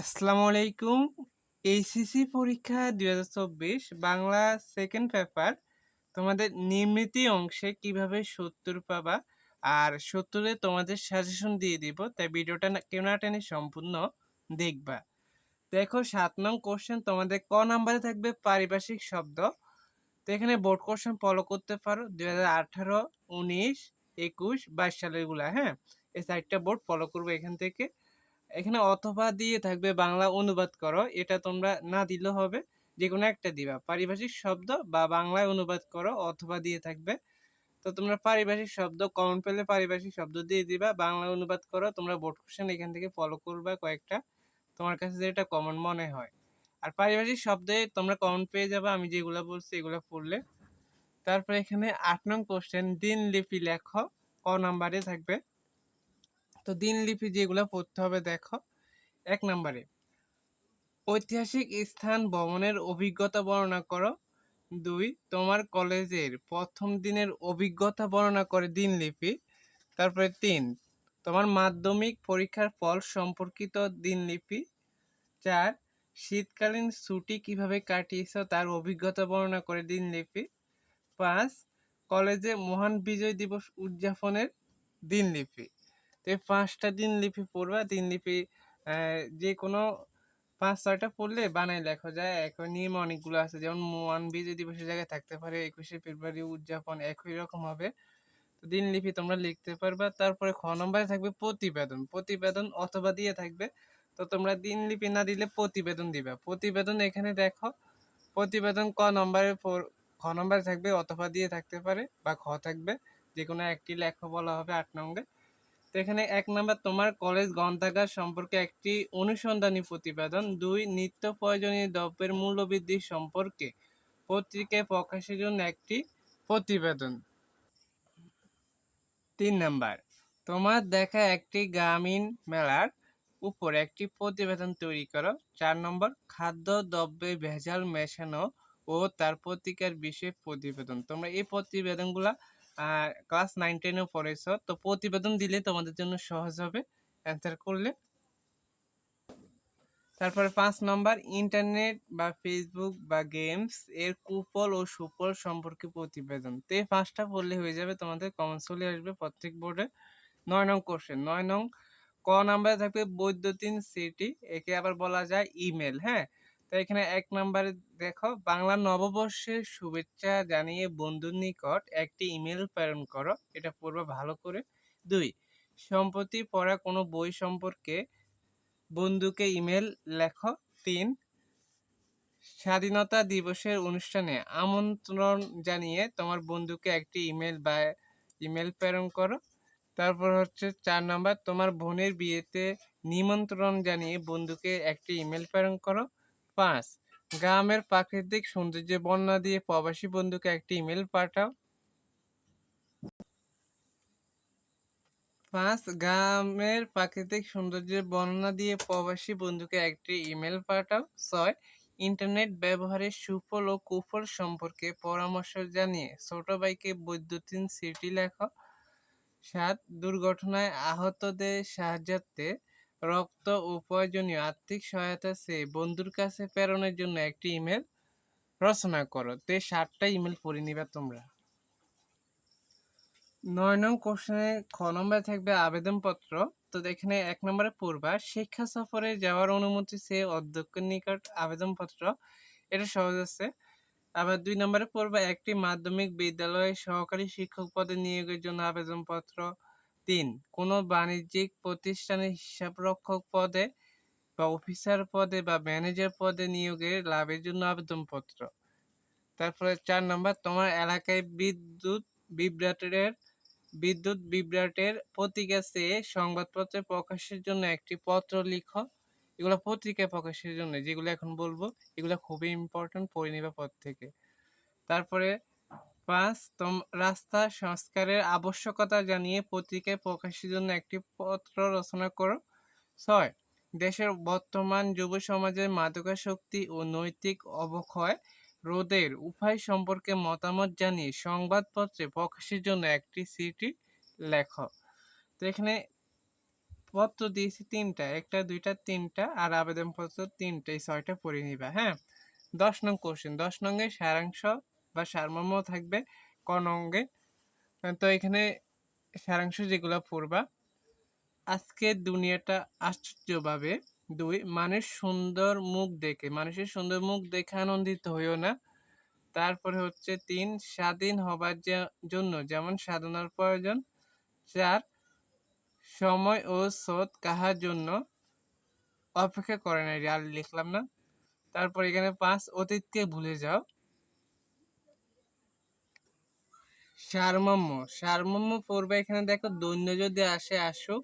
আসসালামু আলাইকুম। এইচএসসি পরীক্ষা দুই হাজার চব্বিশ বাংলা সেকেন্ড পেপার তোমাদের নির্মিতি অংশে কীভাবে সত্তর পাবা? আর সত্তরে তোমাদের সাজেশন দিয়ে দিব, তাই ভিডিওটা কেউ না টেনে সম্পূর্ণ দেখবা। দেখো, সাত নং কোশ্চেন তোমাদের ক নাম্বারে থাকবে? পারিভাষিক শব্দ। তো এখানে বোর্ড কোশ্চেন ফলো করতে পারো। দুই হাজার আঠারো, উনিশ, একুশ, বাইশ সালেরগুলা হ্যাঁ? এই চারটা বোর্ড ফলো করব এখান থেকে। এখানে অথবা দিয়ে থাকবে বাংলা অনুবাদ করো। এটা তোমরা না দিলেও হবে। যে কোনো একটা দিবা। পারিভাষিক শব্দ বা বাংলায় অনুবাদ করো, অথবা দিয়ে থাকবে। তো তোমরা পারিভাষিক শব্দ, কমন পেলে পারিভাষিক শব্দ দিয়ে দিবা। বাংলা অনুবাদ করো, তোমরা বোর্ড কোশ্চেন এখান থেকে ফলো করবা কয়েকটা। তোমার কাছে যেটা কমন মনে হয়। আর পারিভাষিক শব্দে তোমরা কমন পেয়ে যাবে। আমি যেগুলো বলছি এগুলো পড়লে। তারপরে এখানে আট নং কোশ্চেন দিন লিপি লেখ। ক নাম্বারে থাকবে? তো দিনলিপি যেগুলো পড়তে হবে, দেখো। এক নম্বরে, ঐতিহাসিক স্থান ভ্রমণের অভিজ্ঞতা বর্ণনা করো। দুই, তোমার কলেজের প্রথম দিনের অভিজ্ঞতা বর্ণনা করে দিনলিপি তারপরে তিন, তোমার মাধ্যমিক পরীক্ষার ফল সম্পর্কিত দিনলিপি চার, শীতকালীন ছুটি কীভাবে কাটিয়েছ তার অভিজ্ঞতা বর্ণনা করে দিনলিপি পাঁচ, কলেজে মহান বিজয় দিবস উদযাপনের দিনলিপি তো এই পাঁচটা দিনলিপি পড়বা দিনলিপি যে কোনো পাঁচ, ছয়টা পড়লে বানাই লেখা, যায় এখন নিয়ম অনেকগুলো আছে। যেমন মহান বিজয় দিবসের জায়গায় থাকতে পারে, একুশে ফেব্রুয়ারি উদযাপন একই রকম হবে। তো দিনলিপি তোমরা লিখতে পারবা। তারপরে খ নম্বরে থাকবে প্রতিবেদন। প্রতিবেদন অথবা দিয়ে থাকবে। তো তোমরা দিনলিপি না দিলে প্রতিবেদন দিবা। প্রতিবেদন এখানে দেখো। প্রতিবেদন ক নম্বরে খ নম্বরে থাকবে, অথবা দিয়ে থাকতে পারে বা খ থাকবে। যে কোনো একটি লেখা বলা হবে আট নম্বরে। এখানে এক নাম্বার তোমার কলেজ গ্রন্থাগার সম্পর্কে একটি অনুসন্ধানী প্রতিবেদন। দুই, নিত্য প্রয়োজনীয় দ্রব্যের মূল্য বৃদ্ধি সম্পর্কে পত্রিকায় প্রকাশের জন্য একটি প্রতিবেদন। তিন নাম্বার তোমার দেখা একটি গ্রামীণ মেলার উপর একটি প্রতিবেদন তৈরি করো। চার নম্বর খাদ্য, দ্রব্যে ভেজাল মেশানো ও তার প্রতিকার বিষয়ে প্রতিবেদন। তোমরা এই প্রতিবেদনগুলা ক্লাস নাইন টেনেও পড়েছো তো প্রতিবেদন দিলে তোমাদের জন্য সহজ হবে অ্যান্সার করলে। তারপরে পাঁচ নম্বর ইন্টারনেট বা ফেসবুক বা গেমস এর কুফল ও সুফল সম্পর্কে প্রতিবেদন। তো এই পাঁচটা পড়লে হয়ে যাবে তোমাদের কমন চলে আসবে প্রত্যেক বোর্ডে নয় নং কোশ্চেন নয় নং, ক নাম্বারে থাকবে বৈদ্যুতিন সিটি একে আবার বলা যায় ইমেল হ্যাঁ? তো এখানে এক নম্বরে দেখো, বাংলা নববর্ষের শুভেচ্ছা জানিয়ে বন্ধুর নিকট একটি ইমেল প্রেরণ করো। এটা পড়বে ভালো করে। দুই, সম্প্রতি পড়া কোনো বই সম্পর্কে বন্ধুকে ইমেল লেখো। তিন, স্বাধীনতা দিবসের অনুষ্ঠানে আমন্ত্রণ জানিয়ে তোমার বন্ধুকে একটি ইমেল বা ইমেল প্রেরণ করো। তারপর হচ্ছে চার নাম্বার তোমার বোনের বিয়েতে নিমন্ত্রণ জানিয়ে বন্ধুকে একটি ইমেল প্রেরণ করো। পাঁচ গ্রামের প্রাকৃতিক সৌন্দর্য বর্ণনা দিয়ে প্রবাসী বন্ধুকে একটি ইমেল পাঠাও। পাঁচ গ্রামের প্রাকৃতিক সৌন্দর্যের বর্ণনা দিয়ে প্রবাসী বন্ধুকে একটি ইমেল পাঠাও। ছয়। ইন্টারনেট ব্যবহারের সুফল ও কুফল সম্পর্কে পরামর্শ জানিয়ে ছোট ভাইকে বৈদ্যুতিন সিটি লেখো সাত। দুর্ঘটনায় আহতদের সাহায্যার্থে রক্ত ও প্রয়োজনীয় আর্থিক সহায়তা চেয়ে বন্ধুর কাছে প্রেরণের জন্য একটি ইমেল রচনা করো। তে সাতটা ইমেল পড়ে নিবা তোমরা। নয় নং কোশ্চেনে খ নম্বরে থাকবে আবেদনপত্র। তো এখানে এক নম্বরে পড়বা, শিক্ষা সফরে যাওয়ার অনুমতি চেয়ে অধ্যক্ষের নিকট আবেদনপত্র। এটা সহজ আছে। আবার দুই নম্বরে পড়বা, একটি মাধ্যমিক বিদ্যালয়ে সহকারী শিক্ষক পদে নিয়োগের জন্য আবেদনপত্র। তিন। কোনো বাণিজ্যিক প্রতিষ্ঠানে হিসাবরক্ষক পদে বা অফিসার পদে বা ম্যানেজার পদে নিয়োগের লাভের জন্য আবেদনপত্র। তারপরে চার নম্বর, তোমার এলাকায় বিদ্যুৎ বিভ্রাটের বিদ্যুৎ বিভ্রাটের প্রতীকা চেয়ে সংবাদপত্রে প্রকাশের জন্য একটি পত্র লিখো। এগুলো পত্রিকায় প্রকাশের জন্য, যেগুলো এখন বলব, এগুলো খুবই ইম্পর্টেন্ট পড়ে পর থেকে তারপরে পাঁচ রাস্তা সংস্কারের আবশ্যকতা জানিয়ে পত্রিকায় প্রকাশের জন্য একটি পত্র রচনা করো। ছয়, দেশের বর্তমান যুব সমাজের মাদকাসক্তি ও নৈতিক অবক্ষয় রোধের উপায় সম্পর্কে মতামত জানিয়ে সংবাদপত্রে প্রকাশের জন্য একটি সিটি লেখ। তো এখানে পত্র দিয়েছি তিনটা, একটা, দুইটা, তিনটা আর আবেদনপত্র তিনটা এই ছয়টা পড়ে নিবা হ্যাঁ? দশ নং কোশ্চেন দশ নঙ্গে সারাংশ বা সারমর্ম থাকবে ক নঙ্গে তো এখানে সারাংশ যেগুলো পড়বা আজকে দুনিয়াটা আশ্চর্যভাবে দুই, মানুষ সুন্দর মুখ দেখে, মানুষের সুন্দর মুখ দেখে আনন্দিত হইও না। তারপরে হচ্ছে তিন, স্বাধীন হবার জন্য, যেমন সাধনার প্রয়োজন। চার, সময় ও স্রোত কাহার জন্য অপেক্ষা করে না আর লিখলাম না। তারপর এখানে পাঁচ, অতীতকে ভুলে যাও। সারমর্ম। সারমর্ম পড়বে এখানে দেখো, দৈন্য যদি আসে, আসুক।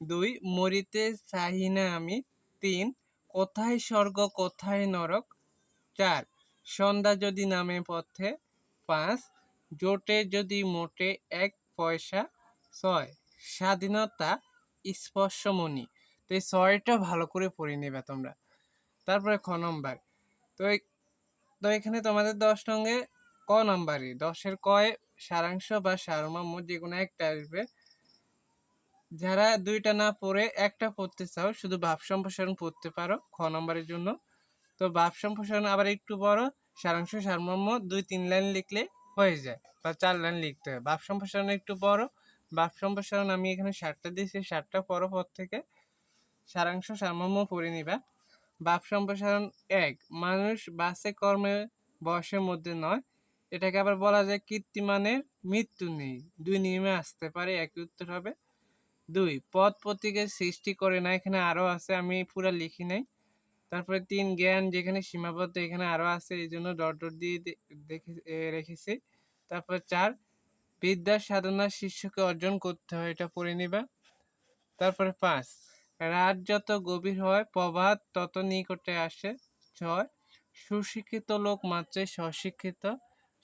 দুই, মরিতে চাহি না আমি। তিন, কোথায় স্বর্গ, কোথায় নরক। চার, সন্ধ্যা যদি নামে পথে। পাঁচ, জোটে যদি মোটে এক পয়সা। ছয়, স্বাধীনতা স্পর্শমণি। তো এই ছয়টা ভালো করে পড়ে নেবে তোমরা। তারপরে খ নম্বর। তো তো এখানে তোমাদের দশ সঙ্গে ক নম্বরই দশের কয়ে সারাংশ বা সারমর্ম যে কোনো একটা আসবে। যারা দুইটা না পড়ে একটা পড়তে চাও, শুধু ভাব সম্প্রসারণ পড়তে পারো খ নম্বরের জন্য। তো ভাব সম্প্রসারণ আবার একটু বড়, সারাংশ, সারমর্ম দুই, তিন লাইন লিখলে হয়ে যায় বা চার লাইন লিখতে হয়। ভাব সম্প্রসারণ একটু বড়, ভাব সম্প্রসারণ আমি এখানে ষাটটা দিয়েছি ষাটটা পর পর থেকে। সারাংশ, সারমর্ম পড়ে নিবা। ভাব সম্প্রসারণ এক, মানুষ বাসে, কর্মে বয়সের মধ্যে নয় এটাকে আবার বলা যায় কীর্তিমানের মৃত্যু নেই। দুই নিয়মে আসতে পারে, একই উত্তর হবে। দুই, পদ প্রতীকের সৃষ্টি করে না, এখানে আরও আছে, আমি পুরা লিখি নাই। তারপরে তিন, জ্ঞান যেখানে সীমাবদ্ধ, এখানে আরও আছে, এই জন্য ডট ডট দিয়ে দেখে রেখেছি। তারপর চার বিদ্যা সাধনা শিষ্যকে অর্জন করতে হয়, এটা পড়ে নিবা। তারপরে পাঁচ, রাত যত গভীর হয়, প্রভাত তত নিকটে আসে। ছয়, সুশিক্ষিত লোক মাত্রই স্বশিক্ষিত।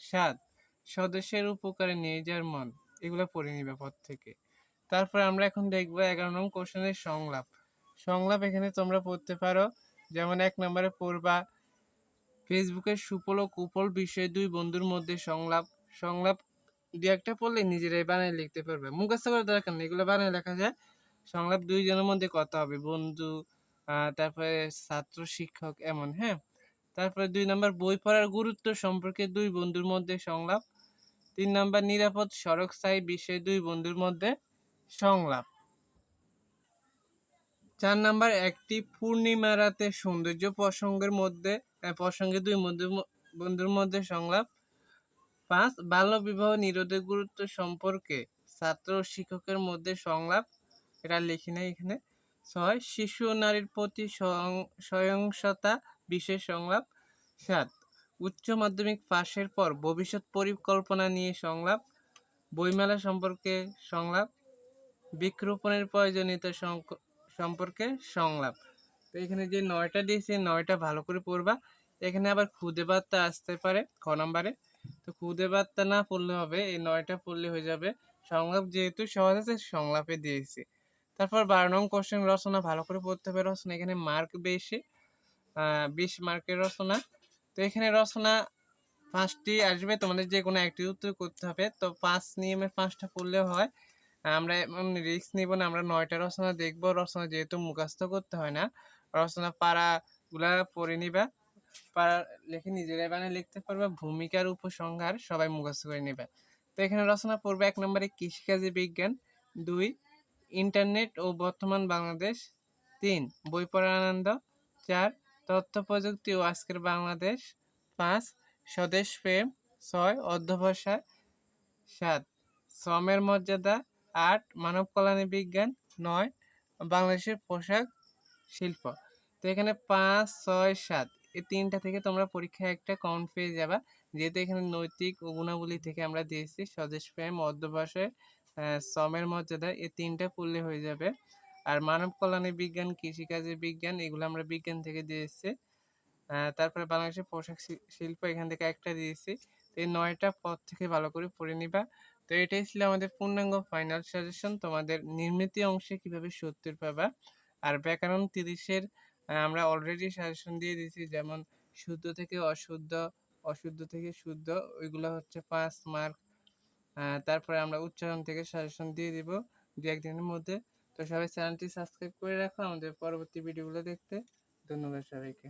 সাত স্বদেশের উপকারে নিয়ে যার মন, এগুলো পড়ে নিবে পর থেকে। তারপর আমরা এখন দেখব এগারো নং কোশ্চেনের সংলাপ। সংলাপ এখানে তোমরা পড়তে পারো, যেমন এক নম্বরে পড়বা, ফেসবুকের সুফল ও কুফল বিষয়ে দুই বন্ধুর মধ্যে সংলাপ। সংলাপ দু একটা পড়লে নিজেরাই বানায় লিখতে পারবে। মুখস্থ করে দরকার নেই, এগুলো বানায় লেখা যায়। সংলাপ দুইজনের মধ্যে কথা হবে, বন্ধু তারপরে ছাত্র, শিক্ষক, এমন হ্যাঁ? তারপরে দুই নম্বর, বই পড়ার গুরুত্ব সম্পর্কে দুই বন্ধুর মধ্যে সংলাপ। তিন নম্বর, নিরাপদ সড়ক স্থায়ী বিষয়ে দুই বন্ধুর মধ্যে সংলাপ। চার নাম্বার, একটি পূর্ণিমা রাতে সৌন্দর্য প্রসঙ্গের মধ্যে প্রসঙ্গে দুই বন্ধুর বন্ধুর মধ্যে সংলাপ। পাঁচ বাল্য বিবাহ নিরোধের গুরুত্ব সম্পর্কে ছাত্র ও শিক্ষকের মধ্যে সংলাপ। এটা লিখি নাই এখানে। ছয়, শিশু নারীর প্রতি সহং- সহিংসতা বিশেষ সংলাপ সাত, উচ্চ মাধ্যমিক পাশের পর ভবিষ্যৎ পরিকল্পনা নিয়ে সংলাপ, বইমেলা সম্পর্কে সংলাপ, বৃক্ষরোপণের প্রয়োজনীয়তা সম্পর্কে সংলাপ। তো এখানে যে নয়টা দিয়েছি, নয়টা ভালো করে পড়বা। এখানে আবার খুদে বার্তা আসতে পারে খ নম্বরে। তো খুদে বার্তা না পড়লে হবে, এই নয়টা পড়লে হয়ে যাবে। সংলাপ যেহেতু সহজ আছে, সংলাপে দিয়েছি। তারপর বারো নং কোশ্চেন রচনা ভালো করে পড়তে হবে। রচনা এখানে মার্ক বেশি। বিশ মার্কের রচনা। তো এখানে রচনা পাঁচটি আসবে, তোমাদের যে কোনো একটি উত্তর করতে হবে। তো পাঁচ নিয়মের পাঁচটা পড়লেও হয়। আমরা এমন রিস্ক নিব না, আমরা নয়টা রচনা দেখব। রচনা যেহেতু মুখস্থ করতে হয় না, রচনা পাড়াগুলা পড়ে নিবা। পাড়া লেখে নিজেরাই বানিয়ে লিখতে পারবে। ভূমিকার উপসংহার সবাই মুখস্থ করে নেবে। তো এখানে রচনা পড়বে এক নম্বরে কৃষিকাজী বিজ্ঞান, দুই ইন্টারনেট ও বর্তমান বাংলাদেশ, তিন বই পড়ার আনন্দ, চার তথ্য প্রযুক্তি ও আজকের বাংলাদেশ পাঁচ স্বদেশ প্রেম ছয় অধ্যবসা সাত শ্রমের মর্যাদা আট মানব কল্যাণী বিজ্ঞান নয় বাংলাদেশের পোশাক শিল্প। তো এখানে পাঁচ, ছয়, সাত এই তিনটা থেকে তোমরা পরীক্ষায় একটা কাউন্ট পেয়ে যাবা। যেহেতু এখানে নৈতিক ও গুণাবলী থেকে আমরা দিয়েছি, স্বদেশ প্রেম, অধ্যবসায় শ্রমের মর্যাদা, এই তিনটা পড়লে হয়ে যাবে। আর মানব কল্যাণে বিজ্ঞান কৃষিকাজে বিজ্ঞান, এগুলো আমরা বিজ্ঞান থেকে দিয়েছি তারপরে বাংলাদেশের পোশাক শিল্প এখান থেকে একটা দিয়েছি। তো এই নয়টা পদ থেকে ভালো করে পড়ে নিবা। তো এটাই ছিল আমাদের পূর্ণাঙ্গ ফাইনাল সাজেশন তোমাদের নির্মিত অংশে কীভাবে সত্তর পাবা। আর ব্যাকরণ তিরিশের আমরা অলরেডি সাজেশন দিয়ে দিয়েছি, যেমন শুদ্ধ থেকে অশুদ্ধ অশুদ্ধ থেকে শুদ্ধ, ওইগুলো হচ্ছে পাঁচ মার্ক তারপরে আমরা উচ্চারণ থেকে সাজেশন দিয়ে দিব। দু একদিনের মধ্যে তো সবাই চ্যানেলটি সাবস্ক্রাইব করে রাখো আমাদের পরবর্তী ভিডিওগুলো দেখতে। ধন্যবাদ সবাইকে।